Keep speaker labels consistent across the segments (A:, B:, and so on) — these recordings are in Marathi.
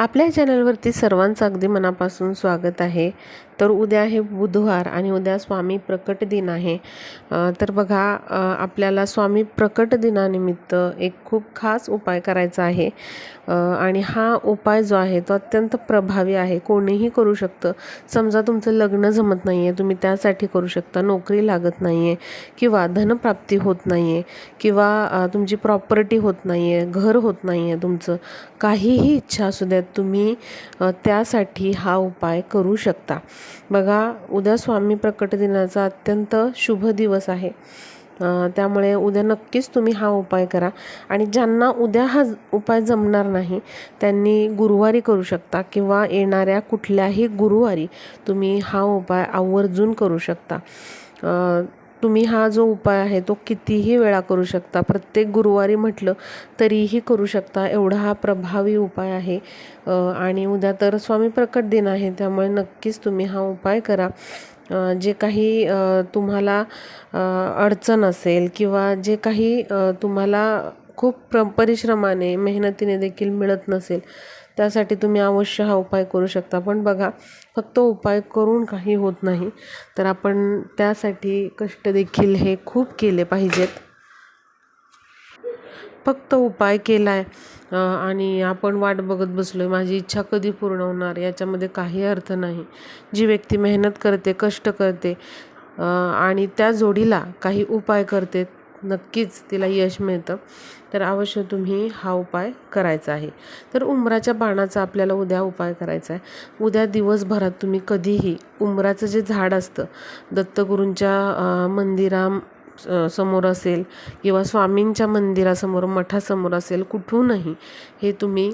A: आपल्या चॅनलवरती सर्वांचं अगदी मनापासून स्वागत आहे. तर उद्या आहे बुधवार आणि उद्या स्वामी प्रकट दिन आहे. तर बघा आपल्याला स्वामी प्रकट दिनानिमित्त एक खूप खास उपाय करायचा आहे. आणि हा उपाय जो आहे तो अत्यंत प्रभावी आहे. कोणीही करू शकतं. समजा तुमचं लग्न जमत नाही आहे तुम्ही त्यासाठी करू शकता. नोकरी लागत नाही आहे किंवा धनप्राप्ती होत नाही आहे किंवा तुमची प्रॉपर्टी होत नाही आहे घर होत नाही आहे तुमचं. काहीही इच्छा असू द्यात तुम्ही त्यासाठी हा उपाय करू शकता. बघा उद्या स्वामी प्रकट दिनाचा अत्यंत शुभ दिवस आहे. त्यामुळे उद्या नक्कीच तुम्ही हा उपाय करा. आणि ज्यांना उद्या हा उपाय जमणार नाही त्यांनी गुरुवारी करू शकता किंवा येणाऱ्या कुठल्याही गुरुवारी तुम्ही हा उपाय आवर्जून करू शकता. तुम्ही हा जो उपाय आहे तो कितीही वेळा करू शकता. प्रत्येक गुरुवारी म्हटलं तरीही करू शकता. एवढा हा प्रभावी उपाय आहे. आणि उद्या तर स्वामी प्रकट दिन आहे त्यामुळे नक्कीच तुम्ही हा उपाय करा. जे काही तुम्हाला अडचण असेल किंवा जे काही तुम्हाला खूप प्र परिश्रमाने मेहनतीने देखील मिळत नसेल त्यासाठी तुम्ही अवश्य हा उपाय करू शकता. पण बघा फक्त उपाय करून काही होत नाही. तर आपण त्यासाठी कष्ट देखील हे खूप केले पाहिजेत. फक्त उपाय केला आहे आणि आपण वाट बघत बसलो आहे माझी इच्छा कधी पूर्ण होणार याच्यामध्ये काही अर्थ नाही. जी व्यक्ती मेहनत करते कष्ट करते आणि त्या जोडीला काही उपाय करते नक्कीच तिला यश मिळतं. तर अवश्य तुम्ही हा उपाय करायचा आहे. तर उंबराच्या बाणाचा आपल्याला उद्या उपाय करायचा आहे. उद्या दिवसभरात तुम्ही कधीही उंबराचं जे झाड असतं दत्तगुरूंच्या मंदिरा स- समोर असेल किंवा स्वामींच्या मंदिरासमोर मठासमोर असेल कुठूनही हे तुम्ही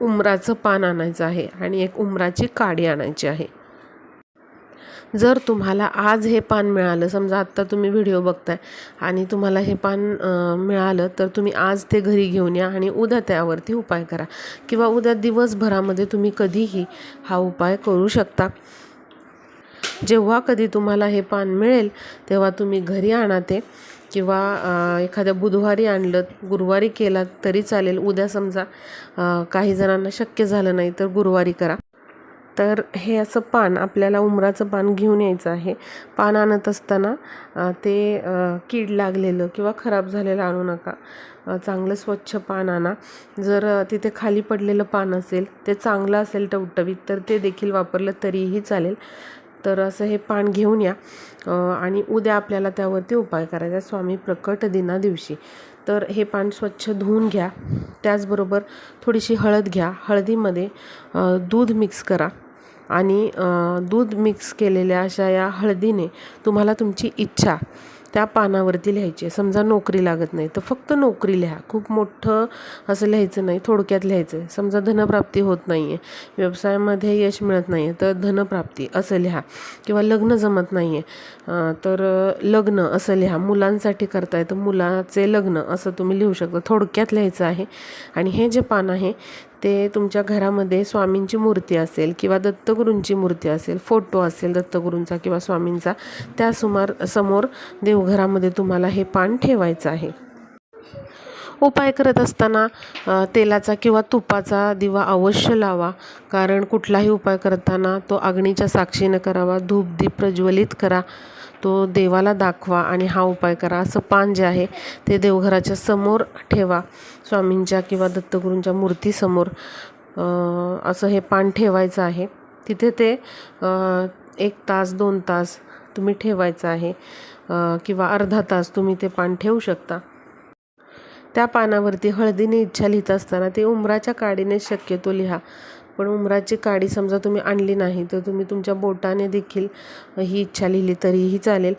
A: उमराचं पान आणायचं आहे आणि एक उमराची काडी आणायची आहे. जर तुम्हाला आज हे पान मिळालं समजा आत्ता तुम्ही व्हिडिओ बघताय आणि तुम्हाला हे पान मिळालं तर तुम्ही आज ते घरी घेऊन या आणि उद्या त्यावरती उपाय करा. किंवा उद्या दिवसभरामध्ये तुम्ही कधीही हा उपाय करू शकता. जेव्हा कधी तुम्हाला हे पान मिळेल तेव्हा तुम्ही घरी आणा ते. किंवा एखाद्या बुधवारी आणलं गुरुवारी केला तरी चालेल. उद्या समजा काही जणांना शक्य झालं नाही तर गुरुवारी करा. तर हे असं पान आपल्याला उमराचं पान घेऊन यायचं आहे. पान आणत असताना ते कीड लागलेलं किंवा खराब झालेलं आणू नका. चांगलं स्वच्छ पान आणा. जर तिथे खाली पडलेलं पान असेल ते चांगलं असेल टवटवीत तर ते देखील वापरलं तरीही चालेल. तर असं हे पान घेऊन या. आणि उद्या आपल्याला त्यावरती उपाय करायचा स्वामी प्रकट दिना दिवशी. तर हे पान स्वच्छ धुवून घ्या. त्याचबरोबर थोडीशी हळद घ्या. हळदीमध्ये दूध मिक्स करा. आणि दूध मिक्स केलेल्या अशा या हळदीने तुम्हाला तुमची इच्छा त्या पानावरती लिहायची आहे. समजा नोकरी लागत नाही तर फक्त नोकरी लिहा. खूप मोठं असं लिहायचं नाही थोडक्यात लिहायचं आहे. समजा धनप्राप्ती होत नाही आहे व्यवसायामध्ये यश मिळत नाही आहे तर धनप्राप्ती असं लिहा. किंवा लग्न जमत नाही आहे तर लग्न असं लिहा. मुलांसाठी करताय तर मुलाचे लग्न असं तुम्ही लिहू शकता. थोडक्यात लिहायचं आहे. आणि हे जे पान आहे ते तुमच्या घरामध्ये स्वामींची मूर्ती असेल किंवा दत्तगुरूंची मूर्ती असेल फोटो असेल दत्तगुरूंचा किंवा स्वामींचा त्या सुमार समोर देवघरामध्ये तुम्हाला हे पान ठेवायचं आहे. उपाय करत असताना तेलाचा किंवा तुपाचा दिवा अवश्य लावा कारण कुठलाही उपाय करताना तो अग्नीच्या साक्षीनं करावा धूप दीप प्रज्वलित करा. तो देवाला दाखवा आणि हा उपाय करा. असं पान जे आहे ते देवघराच्या समोर ठेवा. स्वामींच्या किंवा दत्तगुरूंच्या मूर्तीसमोर असं हे पान ठेवायचं आहे. तिथे ते एक तास दोन तास तुम्ही ठेवायचं आहे. किंवा अर्धा तास तुम्ही ते पान ठेवू शकता. त्या पानावरती हळदीने इच्छा लिहित असताना ते उमराच्या काडीने शक्यतो लिहा. पण उमराची काडी समजा तुम्ही आणली नाही तर तुम्ही तुमच्या बोटाने देखील ही इच्छा लिहिली तरीही चालेल.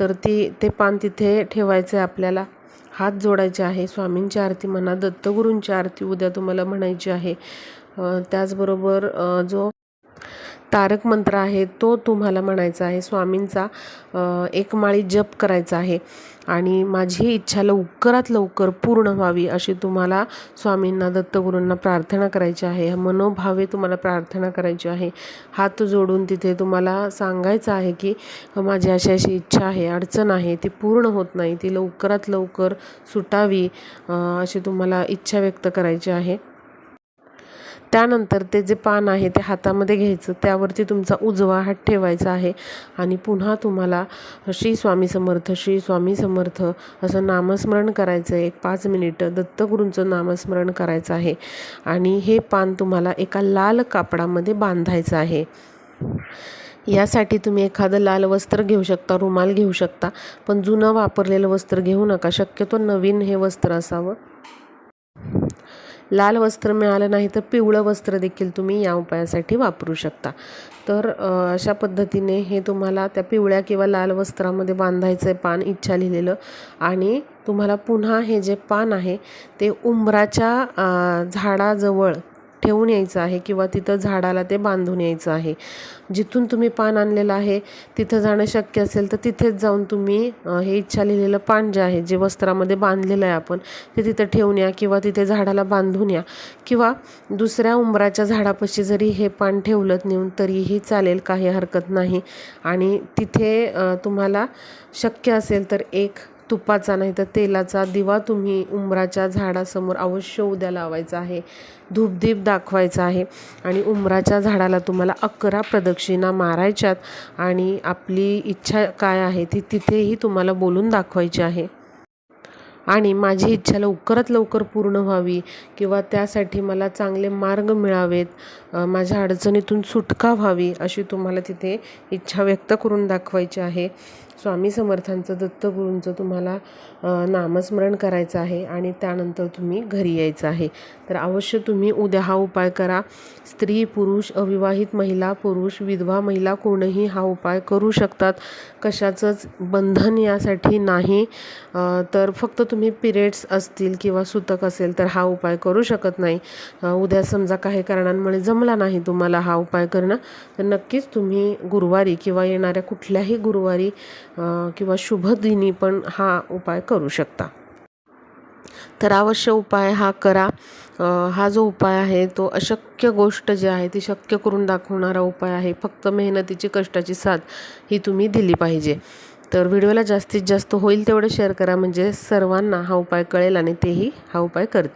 A: तर ती ते पान तिथे ठेवायचं आहे आपल्याला. हात जोडायचे आहे. स्वामींची आरती म्हणा दत्तगुरूंची आरती उद्या तुम्हाला म्हणायची आहे. त्याचबरोबर जो तारक मंत्र आहे तो तुम्हाला म्हणायचा आहे. स्वामींचा एक माळी जप करायचा आहे. आणि माझी इच्छा लवकरात लवकर पूर्ण व्हावी अशी तुम्हाला स्वामींना दत्तगुरूंना प्रार्थना करायची आहे. मनोभावे तुम्हाला प्रार्थना करायची आहे. हात जोडून तिथे तुम्हाला सांगायचं आहे की माझी अशी अशी इच्छा आहे अडचण आहे ती पूर्ण होत नाही ती लवकरात लवकर सुटावी अशी तुम्हाला इच्छा व्यक्त करायची आहे. त्यानंतर ते जे पान आहे ते हातामध्ये घ्यायचं त्यावरती तुमचा उजवा हात ठेवायचा आहे आणि पुन्हा तुम्हाला श्री स्वामी समर्थ श्री स्वामी समर्थ असं नामस्मरण करायचं आहे. एक पाच मिनिटं दत्तगुरूंचं नामस्मरण करायचं आहे आणि हे पान तुम्हाला एका लाल कापडामध्ये बांधायचं आहे. यासाठी तुम्ही एखादं लाल वस्त्र घेऊ शकता रुमाल घेऊ शकता पण जुनं वापरलेलं वस्त्र घेऊ नका शक्यतो नवीन हे वस्त्र असावं. लाल वस्त्र मिळालं नाही तर पिवळं वस्त्र देखील तुम्ही या उपायासाठी वापरू शकता. तर अशा पद्धतीने हे तुम्हाला त्या पिवळ्या किंवा लाल वस्त्रामध्ये बांधायचं आहे पान इच्छा लिहिलेलं आणि तुम्हाला पुन्हा हे जे पान आहे ते उंबराच्या झाडाजवळ ठेवून यायचं आहे किंवा तिथं झाडाला ते बांधून यायचं आहे. जिथून तुम्ही पान आणलेलं आहे तिथं जाणं शक्य असेल तर तिथेच जाऊन तुम्ही हे इच्छा लिहिलेलं पान जे आहे जे वस्त्रामध्ये बांधलेलं आहे आपण ते तिथं ठेवून या किंवा तिथे झाडाला बांधून या. किंवा दुसऱ्या उंबराच्या झाडापाशी जरी हे पान ठेवलं नेऊन तरीही चालेल काही हरकत नाही. आणि तिथे तुम्हाला शक्य असेल तर एक तुपाचा नाही तर तेलाचा दिवा तुम्ही उंबराच्या झाडासमोर अवश्य उद्या लावायचा आहे. धूपदीप दाखवायचा आहे. आणि उंबराच्या झाडाला तुम्हाला अकरा प्रदक्षिणा मारायच्यात आणि आपली इच्छा काय आहे ती तिथेही तुम्हाला बोलून दाखवायची आहे. आणि माझी इच्छा लवकरात लवकर पूर्ण व्हावी किंवा त्यासाठी मला चांगले मार्ग मिळावेत माझ्या अडचणीतून सुटका व्हावी अशी तुम्हाला तिथे इच्छा व्यक्त करून दाखवायची आहे. स्वामी समर्थांचं दत्तगुरूंचं तुम्हाला नामस्मरण करायचं आहे आणि त्यानंतर तुम्ही घरी यायचं आहे. तर अवश्य तुम्ही उद्या हा उपाय करा. स्त्री पुरुष अविवाहित महिला पुरुष विधवा महिला कोणीही हा उपाय करू शकतात. कशाचंच बंधन यासाठी नाही. तर फक्त तुम्ही पिरियड्स असतील किंवा सुतक असेल तर हा उपाय करू शकत नाही. उद्या समजा काही कारणांमुळे जमला नाही तुम्हाला हा उपाय करणं तर नक्कीच तुम्ही गुरुवारी किंवा येणाऱ्या कुठल्याही गुरुवारी किंवा शुभदिनी पण हा उपाय करू शकता. तर अवश्य उपाय हा करा. हा जो उपाय आहे तो अशक्य गोष्ट जी आहे ती शक्य करून दाखवणारा उपाय आहे. फक्त मेहनतीची कष्टाची साथ ही तुम्ही दिली पाहिजे. तर व्हिडिओला जास्तीत जास्त होईल तेवढं शेअर करा. म्हणजे सर्वांना हा उपाय कळेल आणि तेही हा उपाय करतील.